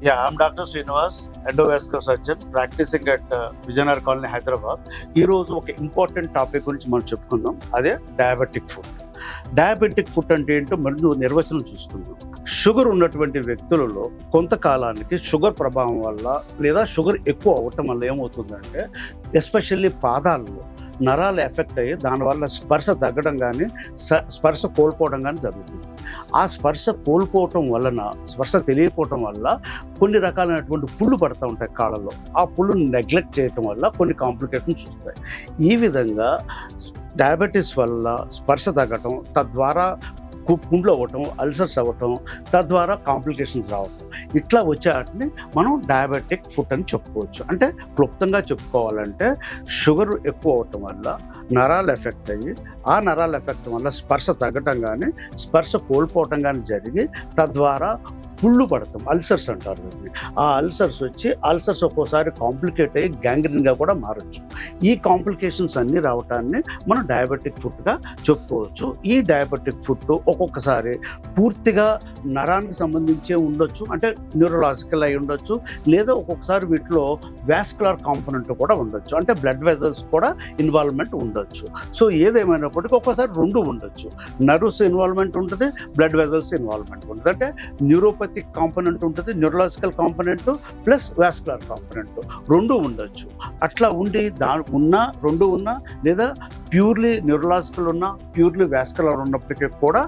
Yeah, I'm Dr. Srinivas, endovascular surgeon, practicing at uh, Vijayanagar colony Hyderabad ఈ రోజు ఒక important topic గురించి మనం చెప్పుకుందాం. అదే డయాబెటిక్ ఫుడ్ డయాబెటిక్ ఫుడ్ అంటే ఏంటో మరి నిర్వచనం చూసుకుందాం షుగర్ ఉన్నటువంటి వ్యక్తులలో కొంతకాలానికి షుగర్ ప్రభావం వల్ల లేదా షుగర్ ఎక్కువ అవ్వటం వల్ల ఏమవుతుందంటే ఎస్పెషల్లీ పాదాల్లో నరాలు ఎఫెక్ట్ అయ్యి దానివల్ల స్పర్శ తగ్గడం కానీ స్పర్శ కోల్పోవడం కానీ జరుగుతుంది. ఆ స్పర్శ కోల్పోవటం వలన స్పర్శ తెలియకపోవటం వల్ల కొన్ని రకాలైనటువంటి పుళ్ళు పడతా ఉంటాయి కాళ్ళలో. ఆ పుళ్ళు నెగ్లెక్ట్ చేయటం వల్ల కొన్ని కాంప్లికేషన్స్ వస్తాయి. ఈ విధంగా డయాబెటీస్ వల్ల స్పర్శ తగ్గటం తద్వారా కు- అవ్వటం అల్సర్స్ అవ్వటం తద్వారా కాంప్లికేషన్స్ రావటం. ఇట్లా వచ్చే వాటిని మనం డయాబెటిక్ ఫుడ్ అని చెప్పుకోవచ్చు. అంటే క్లుప్తంగా చెప్పుకోవాలంటే షుగర్ ఎక్కువ అవటం వల్ల నరాలు ఎఫెక్ట్ అయ్యి ఆ నరాలు ఎఫెక్ట్ వల్ల స్పర్శ తగ్గటం కానీ స్పర్శ కోల్పోవటం కానీ జరిగి తద్వారా పుళ్ళు పడతాం అల్సర్స్ అంటారు వీటిని ఆ అల్సర్స్ వచ్చి అల్సర్స్ ఒక్కోసారి కాంప్లికేట్ అయ్యి గ్యాంగ్రీన్గా కూడా మారచ్చు. ఈ కాంప్లికేషన్స్ అన్నీ రావటాన్ని మనం డయాబెటిక్ ఫుడ్గా చెప్పుకోవచ్చు. ఈ డయాబెటిక్ ఫుడ్ ఒక్కొక్కసారి పూర్తిగా నరానికి సంబంధించే ఉండొచ్చు అంటే న్యూరలాజికల్ అయి ఉండొచ్చు లేదా ఒక్కొక్కసారి వీటిలో వ్యాస్కులర్ కాంపోనెంట్ కూడా ఉండొచ్చు. అంటే బ్లడ్ వెజల్స్ కూడా ఇన్వాల్వ్మెంట్ ఉండొచ్చు. సో ఏదేమైనప్పటికీ ఒక్కోసారి రెండు ఉండొచ్చు. నర్వ్స్ ఇన్వాల్వ్మెంట్ ఉంటుంది బ్లడ్ వెజల్స్ ఇన్వాల్వ్మెంట్ ఉంటుంది. అంటే న్యూరోపతి న్యూరోపతిక్ కాంపోనెంట్ ఉంటుంది neurological component plus vascular component. రెండు ఉండొచ్చు. అట్లా ఉండి దా ఉన్నా రెండు ఉన్నా లేదా ప్యూర్లీ న్యూరలాజికల్ ఉన్నా ప్యూర్లీ వాస్కులర్ ఉన్నప్పటికీ కూడా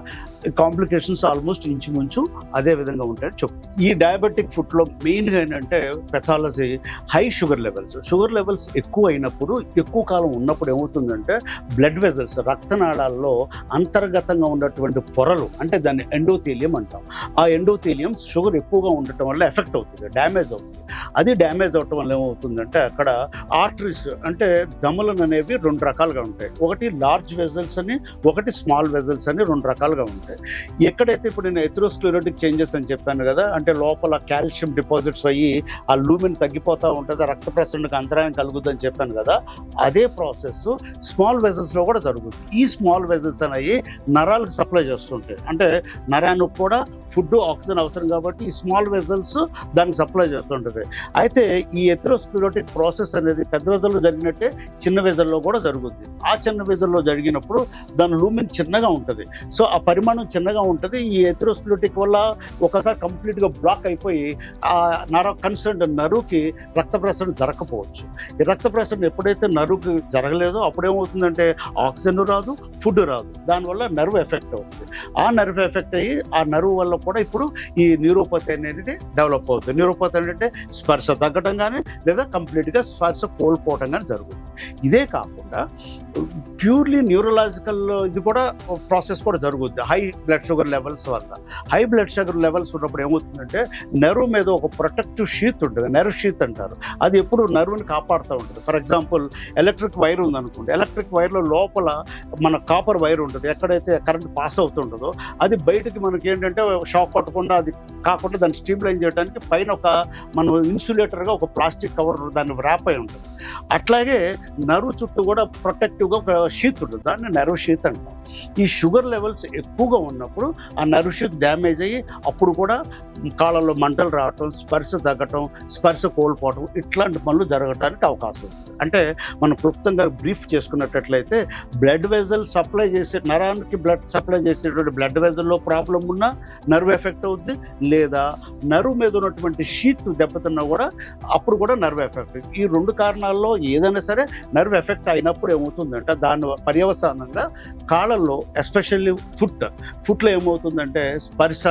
కాంప్లికేషన్స్ ఆల్మోస్ట్ ఇంచుమించు అదే విధంగా ఉంటాయని చెప్పు. ఈ డయాబెటిక్ ఫుడ్లో మెయిన్గా ఏంటంటే pathology high sugar levels. Sugar levels ఎక్కువ అయినప్పుడు ఎక్కువ కాలం ఉన్నప్పుడు ఏమవుతుందంటే బ్లడ్ వెజల్స్ రక్తనాళాల్లో అంతర్గతంగా ఉన్నటువంటి పొరలు అంటే దాన్ని ఎండోథీలియం అంటాం. ఆ ఎండోథీలియం షుగర్ ఎక్కువగా ఉండటం వల్ల ఎఫెక్ట్ అవుతుంది డ్యామేజ్ అవుతుంది. అది డ్యామేజ్ అవటం వల్ల ఏమవుతుందంటే అక్కడ ఆర్టరీస్ అంటే దమలను అనేవి రెండు రకాలుగా ఉంటాయి. ఒకటి లార్జ్ వెజల్స్ అని ఒకటి స్మాల్ వెజల్స్ అని రెండు రకాలుగా ఉంటాయి. ఎక్కడైతే ఇప్పుడు నేను ఎథ్రోస్క్లెరోటిక్ చేంజెస్ అని చెప్పాను కదా అంటే లోపల కాల్షియం డిపాజిట్స్ అయ్యి ఆ లూమిన్ తగ్గిపోతూ ఉంటుంది రక్త ప్రసరణకు అంతరాయం కలుగుద్దని చెప్పాను కదా అదే ప్రాసెస్ స్మాల్ వెజల్స్లో కూడా జరుగుతుంది ఈ స్మాల్ వెజల్స్ అనేవి నరాలకు సప్లై చేస్తుంటాయి. అంటే నరానికి కూడా ఫుడ్ ఆక్సిజన్ అవసరం కాబట్టి ఈ స్మాల్ వెజల్స్ దానికి సప్లై చేస్తుంటుంది. అయితే ఈ ఎథ్రోస్క్లెరోటిక్ ప్రాసెస్ అనేది పెద్ద వెజల్లో జరిగినట్టే చిన్న వెజల్లో కూడా జరుగుతుంది ఆ చిన్న వెజల్లో జరిగినప్పుడు దాని లూమిన్ చిన్నగా ఉంటుంది. సో ఆ పరిమాణం చిన్నగా ఉంటుంది. ఈ ఎథ్రోస్క్లెరోటిక్ వల్ల ఒకసారి కంప్లీట్గా బ్లాక్ అయిపోయి ఆ నర కన్సర్న్ నరువుకి రక్త ప్రసరణ జరగకపోవచ్చు. ఈ రక్త ప్రసరణ ఎప్పుడైతే నరువుకి జరగలేదో అప్పుడేమవుతుందంటే ఆక్సిజన్ రాదు ఫుడ్ రాదు. దానివల్ల నర్వ్ ఎఫెక్ట్ అవుతుంది. ఆ నర్వ్ ఎఫెక్ట్ అయ్యి ఆ నర్వ్ వల్ల కూడా ఇప్పుడు ఈ న్యూరోపతి అనేది డెవలప్ అవుతుంది. న్యూరోపతి అంటే స్పర్శ తగ్గటం కానీ లేదా కంప్లీట్గా స్పర్శ కోల్పోవటం కానీ జరుగుతుంది. ఇదే కాకుండా ప్యూర్లీ న్యూరలాజికల్ ఇది కూడా ప్రాసెస్ కూడా జరుగుతుంది హై బ్లడ్ షుగర్ లెవెల్స్ వల్ల. హై బ్లడ్ షుగర్ లెవెల్స్ ఉన్నప్పుడు ఏమవుతుందంటే నర్వ్ మీద ఒక ప్రొటెక్టివ్ షీత్ ఉంటుంది. నర్వ్ షీత్ అంటారు. అది ఎప్పుడు నర్వ్ని కాపాడుతూ ఉంటుంది. ఫర్ ఎగ్జాంపుల్ ఎలక్ట్రిక్ వైర్ ఉందనుకోండి. ఎలక్ట్రిక్ వైర్లో లోపల మన కాపర్ వైర్ ఉంటుంది. ఎక్కడైతే కరెంట్ పాస్ అవుతుంటుందో అది బయటకి మనకి ఏంటంటే షాక్ కొట్టకుండా అది కాకుండా దాన్ని స్టీమ్లైన్ చేయడానికి పైన ఒక మనం ఇన్సులేటర్గా ఒక ప్లాస్టిక్ కవర్ దాన్ని వ్రాపై అయి ఉంటుంది. అట్లాగే నర్వ్ చుట్టూ కూడా ప్రొటెక్టివ్గా ఒక షీత్ ఉంటుంది. దాన్ని నర్వ్ షీత్ అంటాం ఈ షుగర్ లెవెల్స్ ఎక్కువగా ఉన్నప్పుడు ఆ నర్వ్ షీత్ డ్యామేజ్ అయ్యి అప్పుడు కూడా కాళ్ళలో మంటలు రావటం స్పర్శ తగ్గటం స్పర్శ కోల్పోవటం ఇట్లాంటి పనులు జరగటానికి అవకాశం ఉంది. అంటే మనం క్లుప్తంగా బ్రీఫ్ చేసుకున్నట్లయితే బ్లడ్ వెజల్ సప్లై చేసే నరానికి బ్లడ్ సప్లై చేసేటువంటి బ్లడ్ వెజల్లో ప్రాబ్లం ఉన్నా నర్వ్ ఎఫెక్ట్ అవుద్ది. లేదా నర్వ్ మీద ఉన్నటువంటి షీత్ దెబ్బ పడుతున్నా కూడా అప్పుడు కూడా నర్వ్ ఎఫెక్ట్ ఈ రెండు కారణాల్లో ఏదైనా సరే నర్వ్ ఎఫెక్ట్ అయినప్పుడు ఏమవుతుందంటే దాని పర్యవసానంగా కాళ్ళల్లో ఎస్పెషల్లీ ఫుట్ ఫుట్లో ఏమవుతుందంటే స్పర్శ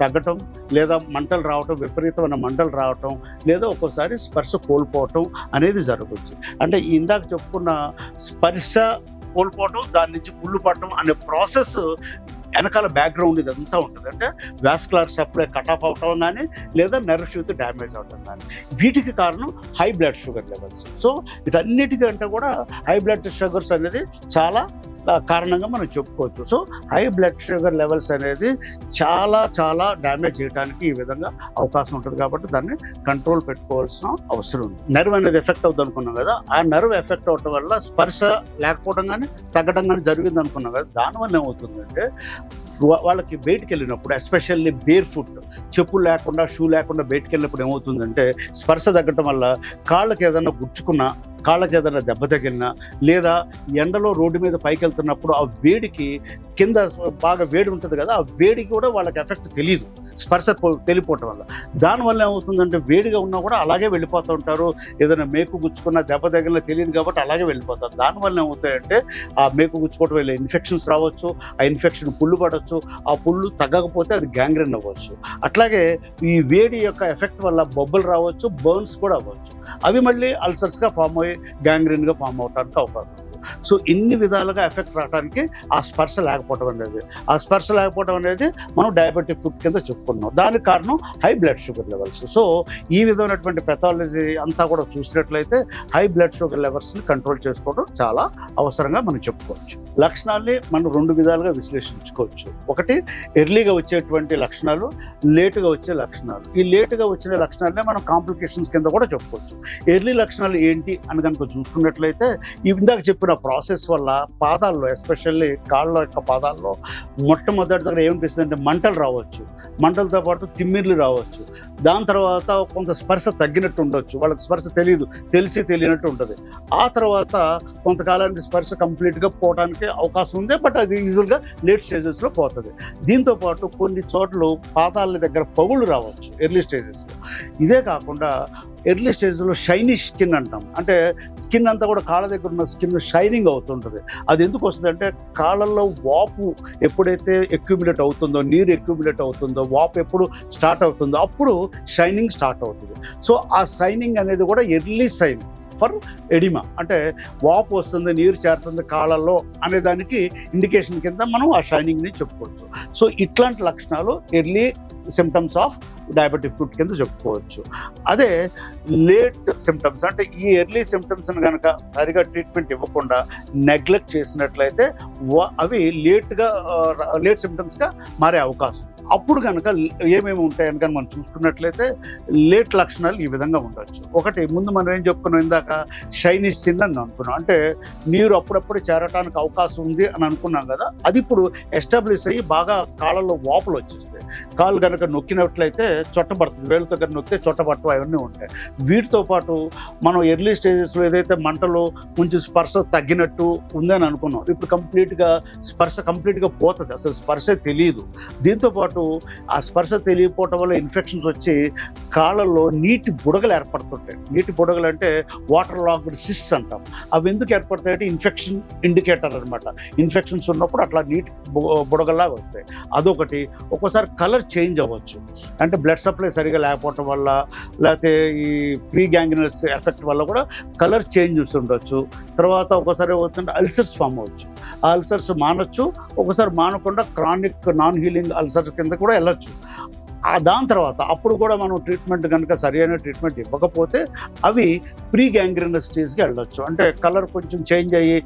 తగ్గటం లేదా మంటలు రావటం విపరీతమైన మంటలు రావటం లేదా ఒక్కోసారి స్పర్శ కోల్పోవటం అనేది జరగవచ్చు అంటే ఇందాక చెప్పుకున్న స్పర్శ కోల్పోవటం దాని నుంచి పుళ్ళు పడటం అనే ప్రాసెస్ వెనకాల బ్యాక్గ్రౌండ్ ఇదంతా ఉంటుంది. అంటే వ్యాస్కులర్ సప్లై కట్ ఆఫ్ అవటం కానీ లేదా నెర్వ్ షూత్ డ్యామేజ్ అవటం కానీ. వీటికి కారణం high blood sugar levels so వీటన్నిటికంటే కూడా హై బ్లడ్ షుగర్స్ అనేది చాలా కారణంగా మనం చెప్పుకోవచ్చు. So high blood sugar levels అనేది చాలా చాలా డ్యామేజ్ చేయడానికి ఈ విధంగా అవకాశం ఉంటుంది కాబట్టి దాన్ని కంట్రోల్ పెట్టుకోవాల్సిన అవసరం ఉంది. నర్వ్ అనేది ఎఫెక్ట్ అవుతుంది అనుకున్నాం కదా ఆ నర్వ్ ఎఫెక్ట్ అవటం వల్ల స్పర్శ లేకపోవడం కానీ తగ్గడం కానీ జరిగింది అనుకున్నాం కదా దానివల్ల ఏమవుతుందంటే వాళ్ళకి బయటికి వెళ్ళినప్పుడు ఎస్పెషల్లీ బేర్ ఫుట్ చెప్పులు లేకుండా షూ లేకుండా బయటికి వెళ్ళినప్పుడు ఏమవుతుందంటే స్పర్శ తగ్గటం వల్ల కాళ్ళకి ఏదైనా గుచ్చుకున్నా కాళ్ళకి ఏదైనా దెబ్బ తగిలినా లేదా ఎండలో రోడ్డు మీద పైకి వెళ్తున్నప్పుడు ఆ వేడికి కింద బాగా వేడి ఉంటుంది కదా ఆ వేడికి కూడా వాళ్ళకి ఎఫెక్ట్ తెలియదు స్పర్శ పో- తెలియపోవటం వల్ల. దానివల్ల ఏమవుతుందంటే వేడిగా ఉన్నా కూడా అలాగే వెళ్ళిపోతూ ఉంటారు. ఏదైనా మేకు గుచ్చుకున్నా దెబ్బ తగిలినా తెలియదు కాబట్టి అలాగే వెళ్ళిపోతారు. దానివల్ల ఏమవుతాయంటే ఆ మేకు గుచ్చుకోవటం వల్ల ఇన్ఫెక్షన్స్ రావచ్చు ఆ ఇన్ఫెక్షన్ పుళ్ళు పడవచ్చు ఆ పుళ్ళు తగ్గకపోతే అది గ్యాంగ్రెన్ అవ్వచ్చు. అట్లాగే ఈ వేడి యొక్క ఎఫెక్ట్ వల్ల బొబ్బలు రావచ్చు బర్న్స్ కూడా అవ్వచ్చు. అవి మళ్ళీ అల్సర్స్గా ఫామ్ అయ్యి గ్యాంగ్రెన్గా ఫామ్ అవడానికి అవకాశం సో ఇన్ని విధాలుగా ఎఫెక్ట్ రావడానికి ఆ స్పర్శ లేకపోవడం అనేది ఆ స్పర్శ లేకపోవడం అనేది మనం డయాబెటిక్ ఫుడ్ కింద చెప్పుకున్నాం. దానికి కారణం high blood sugar levels. So ఈ విధమైనటువంటి పెథాలజీ అంతా కూడా చూసినట్లయితే హై బ్లడ్ షుగర్ లెవెల్స్ని కంట్రోల్ చేసుకోవడం చాలా అవసరంగా మనం చెప్పుకోవచ్చు. లక్షణాల్ని మనం రెండు విధాలుగా విశ్లేషించుకోవచ్చు. ఒకటి ఎర్లీగా వచ్చేటువంటి లక్షణాలు లేటుగా వచ్చే లక్షణాలు. ఈ లేటుగా వచ్చిన లక్షణాలనే మనం కాంప్లికేషన్స్ కింద కూడా చెప్పుకోవచ్చు. ఎర్లీ లక్షణాలు ఏంటి అని కనుక చూసుకున్నట్లయితే ఇందాక చెప్పిన ప్రాసెస్ వల్ల పాదాల్లో ఎస్పెషల్లీ కాళ్ళ యొక్క పాదాల్లో మొట్టమొదటి దగ్గర ఏమనిపిస్తుంది అంటే మంటలు రావచ్చు. మంటలతో పాటు తిమ్మిర్లు రావచ్చు. దాని తర్వాత కొంత స్పర్శ తగ్గినట్టు ఉండొచ్చు. వాళ్ళకి స్పర్శ తెలియదు తెలిసి తెలియనట్టు ఉంటుంది. ఆ తర్వాత కొంతకాలానికి స్పర్శ కంప్లీట్గా పోవడానికి అవకాశం ఉంది. బట్ అది యూజువల్గా లేట్ స్టేజెస్లో పోతుంది. దీంతో పాటు కొన్ని చోట్ల పాదాల దగ్గర పగుళ్ళు రావచ్చు. ఎర్లీ స్టేజెస్లో. ఇదే కాకుండా ఎర్లీ స్టేజ్లో షైనీ స్కిన్ అంటాం. అంటే స్కిన్ అంతా కూడా కాళ్ళ దగ్గర ఉన్న స్కిన్ షైనింగ్ అవుతుంటుంది. అది ఎందుకు వస్తుంది అంటే కాళ్ళల్లో వాపు ఎప్పుడైతే ఎక్యుమిలేట్ అవుతుందో నీరు ఎక్యుమిలేట్ అవుతుందో వాపు ఎప్పుడు స్టార్ట్ అవుతుందో అప్పుడు షైనింగ్ స్టార్ట్ అవుతుంది. సో ఆ షైనింగ్ అనేది కూడా ఎర్లీ సైన్ ఫర్ ఎడిమా. అంటే వాపు వస్తుంది నీరు చేరుతుంది కాళ్ళల్లో అనే దానికి ఇండికేషన్ కింద మనం ఆ షైనింగ్ని చెప్పుకోవచ్చు. సో ఇట్లాంటి లక్షణాలు early symptoms of diabetic foot కింద చెప్పుకోవచ్చు. అదే లేట్ సిమ్టమ్స్ అంటే ఈ ఎర్లీ సిమ్టమ్స్ని కనుక సరిగా ట్రీట్మెంట్ ఇవ్వకుండా నెగ్లెక్ట్ చేసినట్లయితే వా- అవి లేట్గా లేట్ సిమ్టమ్స్గా మారే అవకాశం. అప్పుడు కనుక ఏమేమి ఉంటాయని కనుక మనం చూసుకున్నట్లయితే లేట్ లక్షణాలు ఈ విధంగా ఉండొచ్చు. ఒకటి ముందు మనం ఏం చెప్పుకున్నాం ఇందాక? షైనీస్ సిన్ అని అనుకున్నాం. అంటే నీరు అప్పుడప్పుడు చేరటానికి అవకాశం ఉంది అని అనుకున్నాం కదా? అది ఇప్పుడు ఎస్టాబ్లిష్ అయ్యి బాగా కాళ్ళలో వాపులు వచ్చేస్తాయి. కాళ్ళు కనుక నొక్కినట్లయితే చొట్టబడుతుంది వేళ్ళ దగ్గర నొక్కితే చొట్టబట్టం అవన్నీ ఉంటాయి. వీటితో పాటు మనం ఎర్లీ స్టేజెస్లో ఏదైతే మంటలో కొంచెం స్పర్శ తగ్గినట్టు ఉందని అనుకున్నాం. ఇప్పుడు కంప్లీట్గా స్పర్శ కంప్లీట్గా పోతుంది. అసలు స్పర్శ తెలియదు దీంతో పాటు ఆ స్పర్శ తెలియకపోవటం వల్ల ఇన్ఫెక్షన్స్ వచ్చి కాళ్ళల్లో నీటి బుడగలు ఏర్పడుతుంటాయి. నీటి బుడగలు అంటే వాటర్ లాక్డ్ సిస్ అంటాం. అవి ఎందుకు ఏర్పడతాయి అంటే ఇన్ఫెక్షన్ ఇండికేటర్ అనమాట ఇన్ఫెక్షన్స్ ఉన్నప్పుడు అట్లా నీటి బుడగల్లాగా వస్తాయి. అదొకటి. ఒక్కోసారి కలర్ చేంజ్ అవ్వచ్చు. అంటే బ్లడ్ సప్లై సరిగా లేకపోవటం వల్ల లేకపోతే ఈ ప్రీ గ్యాంగినస్ ఎఫెక్ట్ వల్ల కూడా కలర్ చేంజెస్ ఉండొచ్చు. తర్వాత ఒకసారి ఏమవుతుంటే అల్సర్స్ ఫామ్ అవ్వచ్చు. ఆ అల్సర్స్ మానొచ్చు. ఒకసారి మానకుండా క్రానిక్ నాన్ హీలింగ్ అల్సర్స్ కింద కూడా వెళ్ళొచ్చు. దాని తర్వాత అప్పుడు కూడా మనం ట్రీట్మెంట్ కనుక సరైన ట్రీట్మెంట్ ఇవ్వకపోతే అవి ప్రీ గ్యాంగ్రీనస్ స్టేజ్కి వెళ్ళొచ్చు. అంటే కలర్ కొంచెం చేంజ్ అయ్యి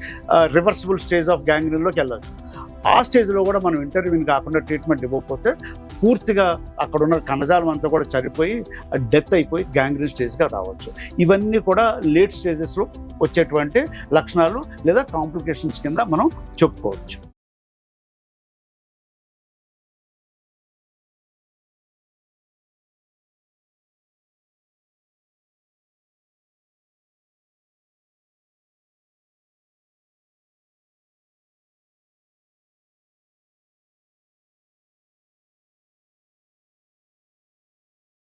రివర్సిబుల్ స్టేజ్ ఆఫ్ గ్యాంగ్రీన్లోకి వెళ్ళొచ్చు. ఆ స్టేజ్లో కూడా మనం ఇంటర్వ్యూని కాకుండా ట్రీట్మెంట్ ఇవ్వకపోతే పూర్తిగా అక్కడ ఉన్న కణజాలం అంతా కూడా చనిపోయి డెత్ అయిపోయి గ్యాంగ్రీన్ స్టేజ్గా రావచ్చు. ఇవన్నీ కూడా లేట్ స్టేజెస్లో వచ్చేటువంటి లక్షణాలు లేదా కాంప్లికేషన్స్ కింద మనం చెప్పుకోవచ్చు.